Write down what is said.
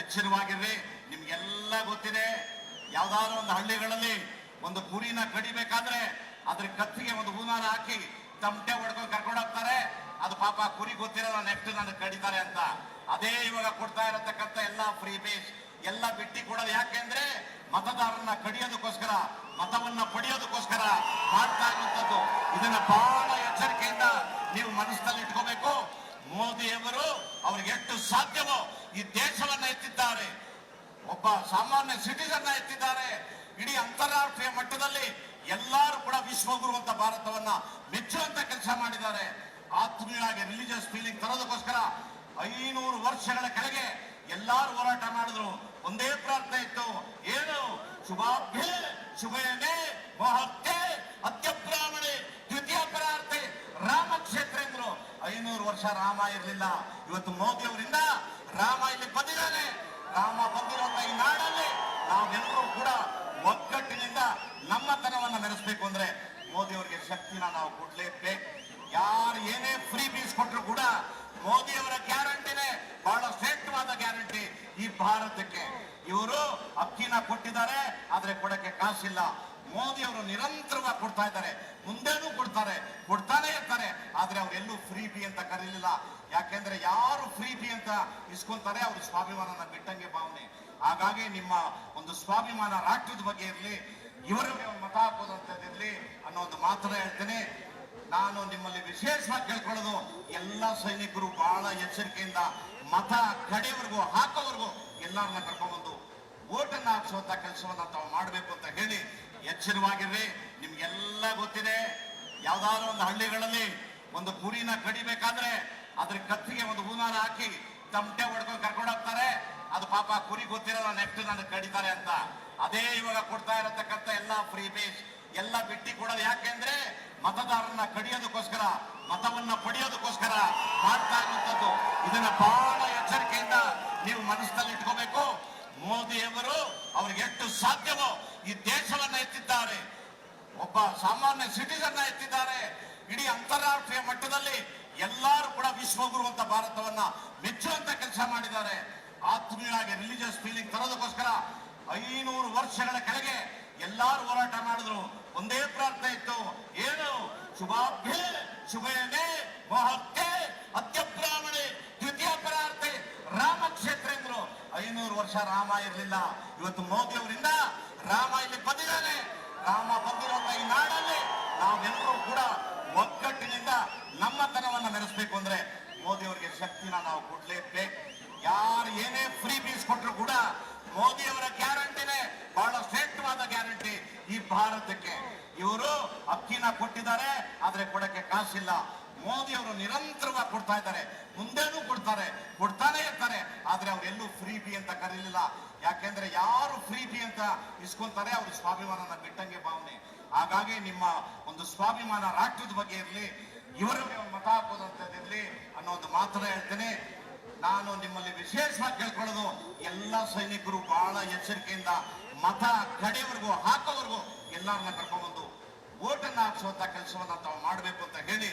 ಎಚ್ಚರವಾಗಿರ್ರಿ. ನಿಮ್ಗೆಲ್ಲ ಗೊತ್ತಿದೆ, ಯಾವ್ದಾದ್ರು ಒಂದು ಹಳ್ಳಿಗಳಲ್ಲಿ ಒಂದು ಕುರಿನ ಕಡಿಬೇಕಾದ್ರೆ ಅದ್ರ ಕತ್ತಿಗೆ ಒಂದು ಹೂನಾರ ಹಾಕಿ ತಮಟೆ ಹೊಡ್ಕೊಂಡು ಕರ್ಕೊಂಡು ಹೋಗ್ತಾರೆ. ಅದು ಪಾಪ ಕುರಿ ಗೊತ್ತಿರಲ್ಲ, ನೆಕ್ಸ್ಟ್ ನಾನು ಕಡಿತಾರೆ ಅಂತ. ಅದೇ ಇವಾಗ ಕೊಡ್ತಾ ಇರತಕ್ಕಂತ ಎಲ್ಲ ಫ್ರೀ ಬೇಸ್ ಎಲ್ಲ ಬಿಟ್ಟಿ ಕೊಡೋದು ಯಾಕೆಂದ್ರೆ ಮತದಾರರನ್ನ ಕಡಿಯೋದಕ್ಕೋಸ್ಕರ, ಮತವನ್ನ ಪಡೆಯೋದಕ್ಕೋಸ್ಕರ ಮಾಡ್ತಾ ಇರುವಂತದ್ದು ಇದನ್ನ ಬಹಳ ಎಚ್ಚರಿಕೆಯಿಂದ ನೀವು ಮನಸ್ಸಿನಲ್ಲಿ ಇಟ್ಕೋಬೇಕು ಮೋದಿಯವರು ಅವ್ರಿಗೆ ಎಷ್ಟು ಸಾಧ್ಯವೋ ಈ ದೇಶವನ್ನ ಎತ್ತಿದ್ದಾರೆ. ಒಬ್ಬ ಸಾಮಾನ್ಯ ಸಿಟಿಸನ್ ಎತ್ತಿದ್ದಾರೆ. ಇಡೀ ಅಂತಾರಾಷ್ಟ್ರೀಯ ಮಟ್ಟದಲ್ಲಿ ಎಲ್ಲರೂ ಕೂಡ ವಿಶ್ವಗುರು ಅಂತ ಭಾರತವನ್ನ ಮೆಚ್ಚುವಂತ ಕೆಲಸ ಮಾಡಿದ್ದಾರೆ. ಆತ್ಮೀಯವಾಗಿ ರಿಲಿಜಿಯಸ್ ಫೀಲಿಂಗ್ ತರೋದಕ್ಕೋಸ್ಕರ ಐನೂರು ವರ್ಷಗಳ ಕೆಳಗೆ ಎಲ್ಲಾರು ಹೋರಾಟ ಮಾಡಿದ್ರು. ಒಂದೇ ಪ್ರಾರ್ಥನೆ ಇತ್ತು. ಏನು? ಶುಭಾಭ್ಯ ಶುಭಯನೆ, ಮಹತ್ಯೆ ಅತ್ಯಬ್ರಾಹ್ಮಣೆ ಐನೂರು ವರ್ಷ ರಾಮ ಇರಲಿಲ್ಲ. ಇವತ್ತು ಮೋದಿ ಅವರಿಂದ ರಾಮ ಇಲ್ಲಿ ಬಂದಿದ್ದಾನೆ. ರಾಮ ಬಂದಿರುವಂತ ಈ ನಾಡಲ್ಲಿ ನಾವೆಲ್ಲರೂ ಕೂಡ ಒಗ್ಗಟ್ಟಿನಿಂದ ನಮ್ಮತನವನ್ನ ಮೆರೆಸ್ಬೇಕು ಅಂದ್ರೆ ಮೋದಿ ಅವರಿಗೆ ಶಕ್ತಿನ ನಾವು ಕೊಡ್ಲೇಬೇಕು. ಯಾರು ಏನೇ ಫ್ರೀ ಬೀಸ್ ಕೊಟ್ಟರು ಕೂಡ ಮೋದಿ ಅವರ ಗ್ಯಾರಂಟಿನೇ ಬಹಳ ಶ್ರೇಷ್ಠವಾದ ಗ್ಯಾರಂಟಿ ಈ ಭಾರತಕ್ಕೆ. ಇವರು ಅಕ್ಕಿನ ಕೊಟ್ಟಿದ್ದಾರೆ, ಆದ್ರೆ ಕೊಡಕ್ಕೆ ಕಾಸಿಲ್ಲ. ಮೋದಿ ಅವರು ನಿರಂತರವಾಗಿ ಕೊಡ್ತಾ ಇದ್ದಾರೆ. ಮುಂದೇನೂ ಕೊಡ್ತಾರೆ, ಕೊಡ್ತಾನೆ ಇರ್ತಾರೆ. ಆದ್ರೆ ಅವರೆಲ್ಲೂ ಫ್ರೀ ಬಿ ಅಂತ ಕರೀಲಿಲ್ಲ. ಯಾಕೆಂದ್ರೆ ಯಾರು ಫ್ರೀ ಬಿ ಅಂತ ಇಸ್ಕೊಂತಾರೆ ಅವ್ರ ಸ್ವಾಭಿಮಾನನ ಬಿಟ್ಟಂಗೆ ಭಾವನೆ. ಹಾಗಾಗಿ ನಿಮ್ಮ ಒಂದು ಸ್ವಾಭಿಮಾನ ರಾಷ್ಟ್ರದ ಬಗ್ಗೆ ಇರಲಿ ಇವರಿಗೆ ಮತ ಹಾಕೋದಂತದಿರ್ಲಿ ಅನ್ನೋ ಒಂದು ಮಾತನ್ನ ಹೇಳ್ತೇನೆ. ನಾನು ನಿಮ್ಮಲ್ಲಿ ವಿಶೇಷವಾಗಿ ಕೇಳ್ಕೊಳ್ಳೋದು, ಎಲ್ಲ ಸೈನಿಕರು ಬಹಳ ಎಚ್ಚರಿಕೆಯಿಂದ ಮತ ಕಡೆಯವರೆಗೂ ಹಾಕೋವರೆಗೂ ಎಲ್ಲರನ್ನ ಕರ್ಕೊಂಡ್ಬಂದು ಓಟನ್ನ ಹಾಕ್ಸುವಂತ ಕೆಲಸವನ್ನ ತಾವು ಮಾಡಬೇಕು ಅಂತ ಹೇಳಿ ಎಚ್ಚರವಾಗಿರ್ರಿ. ನಿಮ್ಗೆಲ್ಲ ಗೊತ್ತಿದೆ, ಯಾವ್ದಾದ್ರು ಒಂದು ಹಳ್ಳಿಗಳಲ್ಲಿ ಒಂದು ಕುರಿನ ಕಡಿಬೇಕಾದ್ರೆ ಅದ್ರ ಕತ್ತಿಗೆ ಒಂದು ಹೂನಾರ ಹಾಕಿ ತಮಟೆ ಹೊಡ್ಕೊಂಡು ಕರ್ಕೊಂಡು ಹೋಗ್ತಾರೆ. ಅದು ಪಾಪ ಕುರಿ ಗೊತ್ತಿರಲ್ಲ ನೆಕ್ಸ್ಟ್ ನನಗೆ ಕಡಿತಾರೆ ಅಂತ. ಅದೇ ಇವಾಗ ಕೊಡ್ತಾ ಇರತಕ್ಕಂತ ಎಲ್ಲ ಫ್ರೀ ಬೇಸ್ ಎಲ್ಲ ಬಿಟ್ಟಿ ಕೊಡೋದು ಯಾಕೆಂದ್ರೆ ಮತದಾರರನ್ನ ಕಡಿಯೋದಕ್ಕೋಸ್ಕರ, ಮತವನ್ನ ಪಡೆಯೋದಕ್ಕೋಸ್ಕರ ಮಾಡ್ತಾ ಇರುವಂತದ್ದು ಇದನ್ನ ಬಹಳ ಎಚ್ಚರಿಕೆಯಿಂದ ನೀವು ಮನಸ್ಸಿನಲ್ಲಿ ಇಟ್ಕೋಬೇಕು. ಮೋದಿಯವರು ಅವ್ರಿಗೆ ಎಷ್ಟು ಸಾಧ್ಯವೋ ಈ ದೇಶವನ್ನ ಎತ್ತಿದ್ದಾರೆ. ಒಬ್ಬ ಸಾಮಾನ್ಯ ಸಿಟಿಸನ್ ಎತ್ತಿದ್ದಾರೆ. ಇಡೀ ಅಂತಾರಾಷ್ಟ್ರೀಯ ಮಟ್ಟದಲ್ಲಿ ಎಲ್ಲರೂ ಕೂಡ ವಿಶ್ವಗುರು ಅಂತ ಭಾರತವನ್ನ ಮೆಚ್ಚುವಂತ ಕೆಲಸ ಮಾಡಿದ್ದಾರೆ. ಆತ್ಮೀಯವಾಗಿ ರಿಲಿಜಿಯಸ್ ಫೀಲಿಂಗ್ ತರೋದಕ್ಕೋಸ್ಕರ ಐನೂರು ವರ್ಷಗಳ ಕೆಳಗೆ ಎಲ್ಲಾರು ಹೋರಾಟ ಮಾಡಿದ್ರು. ಒಂದೇ ಪ್ರಾರ್ಥನೆ ಇತ್ತು. ಏನು? ಶುಭಾಭ್ಯ, ಶುಭಯನೆ ಮಹತ್ಯೆ ಅತ್ಯಬ್ರಾಹ್ಮಣೆ ದ್ವಿತೀಯ ಪರಾರ್ಥೆ ರಾಮಕ್ಷೇತ್ರ ಎಂದ್ರು. ಐನೂರು ವರ್ಷ ರಾಮ ಇರಲಿಲ್ಲ. ಇವತ್ತು ಮೋದಿ ಅವರಿಂದ ರಾಮ ಇಲ್ಲಿ ಬಂದಿದ್ದಾನೆ. ರಾಮ ಬಂದಿರುವಂತ ಈ ನಾಡಲ್ಲಿ ನಾವೆಲ್ಲರೂ ಕೂಡ ಒಗ್ಗಟ್ಟಿನಿಂದ ನಮ್ಮತನವನ್ನ ಮೆರೆಸ್ಬೇಕು ಅಂದ್ರೆ ಮೋದಿ ಅವರಿಗೆ ಶಕ್ತಿನ ನಾವು ಕೊಡ್ಲೇಬೇಕು. ಯಾರು ಏನೇ ಫ್ರೀ ಬೀಸ್ ಕೊಟ್ಟರು ಕೂಡ ಮೋದಿ ಅವರ ಗ್ಯಾರಂಟಿನೇ ಬಹಳ ಶ್ರೇಷ್ಠವಾದ ಗ್ಯಾರಂಟಿ ಈ ಭಾರತಕ್ಕೆ. ಇವರು ಅಕ್ಕಿನ ಕೊಟ್ಟಿದ್ದಾರೆ, ಆದ್ರೆ ಕೊಡಕ್ಕೆ ಕಾಸಿಲ್ಲ. ಮೋದಿ ಅವರು ನಿರಂತರವಾಗಿ ಕೊಡ್ತಾ ಇದ್ದಾರೆ. ಮುಂದೇನೂ ಕೊಡ್ತಾರೆ, ಕೊಡ್ತಾನೆ ಇರ್ತಾರೆ. ಆದ್ರೆ ಅವರೆಲ್ಲೂ ಫ್ರೀ ಬಿ ಅಂತ ಕರೀಲಿಲ್ಲ. ಯಾಕೆಂದ್ರೆ ಯಾರು ಫ್ರೀ ಬಿ ಅಂತ ಇಸ್ಕೊಂತಾರೆ, ಅವ್ರ ಸ್ವಾಭಿಮಾನನ ಬಿಟ್ಟಂಗೆ ಭಾವನೆ. ಹಾಗಾಗಿ ನಿಮ್ಮ ಒಂದು ಸ್ವಾಭಿಮಾನ ರಾಷ್ಟ್ರದ ಬಗ್ಗೆ ಇರಲಿ, ಇವರು ಮತ ಹಾಕೋದಂತದಿರ್ಲಿ ಅನ್ನೋ ಒಂದು ಮಾತನ್ನ ಹೇಳ್ತೇನೆ. ನಾನು ನಿಮ್ಮಲ್ಲಿ ವಿಶೇಷವಾಗಿ ಕೇಳ್ಕೊಳ್ಳೋದು, ಎಲ್ಲ ಸೈನಿಕರು ಬಹಳ ಎಚ್ಚರಿಕೆಯಿಂದ ಮತ ಕಡೆಯವರೆಗೂ ಹಾಕೋವರೆಗೂ ಎಲ್ಲರನ್ನ ಕರ್ಕೊಂಡ್ಬಂದು, ಓಟನ್ನ ಹಾಕ್ಸುವಂತ ಕೆಲಸವನ್ನ ತಾವು ಮಾಡಬೇಕು ಅಂತ ಹೇಳಿ